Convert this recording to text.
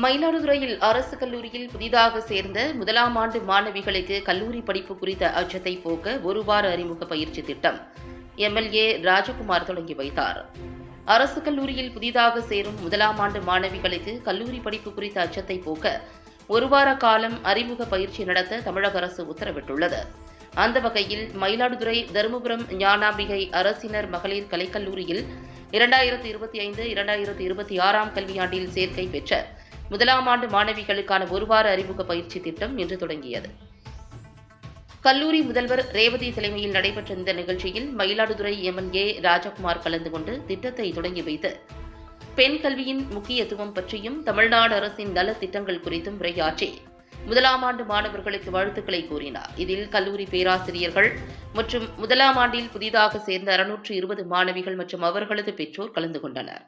மயிலாடுதுறையில் அரசு கல்லூரியில் புதிதாக சேர்ந்த முதலாம் ஆண்டு மாணவிகளுக்கு கல்லூரி படிப்பு குறித்த அச்சத்தை போக்க ஒரு வார அறிமுக பயிற்சி திட்டம். எம்எல்ஏ ராஜகுமார் தொடங்கி வைத்தார். அரசு கல்லூரியில் புதிதாக சேரும் முதலாம் ஆண்டு மாணவிகளுக்கு கல்லூரி படிப்பு குறித்த அச்சத்தை போக்க ஒரு வார காலம் அறிமுக பயிற்சி நடத்த தமிழக அரசு உத்தரவிட்டுள்ளது. அந்த வகையில் மயிலாடுதுறை தருமபுரம் ஞானாம்பிகை அரசினர் மகளிர் கலைக்கல்லூரியில் இரண்டாயிரத்தி இருபத்தி ஐந்து இரண்டாயிரத்தி இருபத்தி ஆறாம் கல்வியாண்டில் சேர்க்கை பெற்ற முதலாம் ஆண்டு மாணவிகளுக்கான ஒருவார அறிமுக பயிற்சி திட்டம் இன்று தொடங்கியது. கல்லூரி முதல்வர் ரேவதி தலைமையில் நடைபெற்ற இந்த நிகழ்ச்சியில் மயிலாடுதுறை எம்எல்ஏ ராஜகுமார் கலந்து கொண்டு திட்டத்தை தொடங்கி வைத்து பெண் கல்வியின் முக்கியத்துவம் பற்றியும் தமிழ்நாடு அரசின் நல திட்டங்கள் குறித்தும் உரையாற்றி முதலாம் ஆண்டு மாணவர்களுக்கு வாழ்த்துக்களை கூறினார். இதில் கல்லூரி பேராசிரியர்கள் மற்றும் முதலாம் ஆண்டில் புதிதாக சேர்ந்த அறுநூற்று இருபது மாணவிகள் மற்றும் அவர்களது பெற்றோர் கலந்து கொண்டனர்.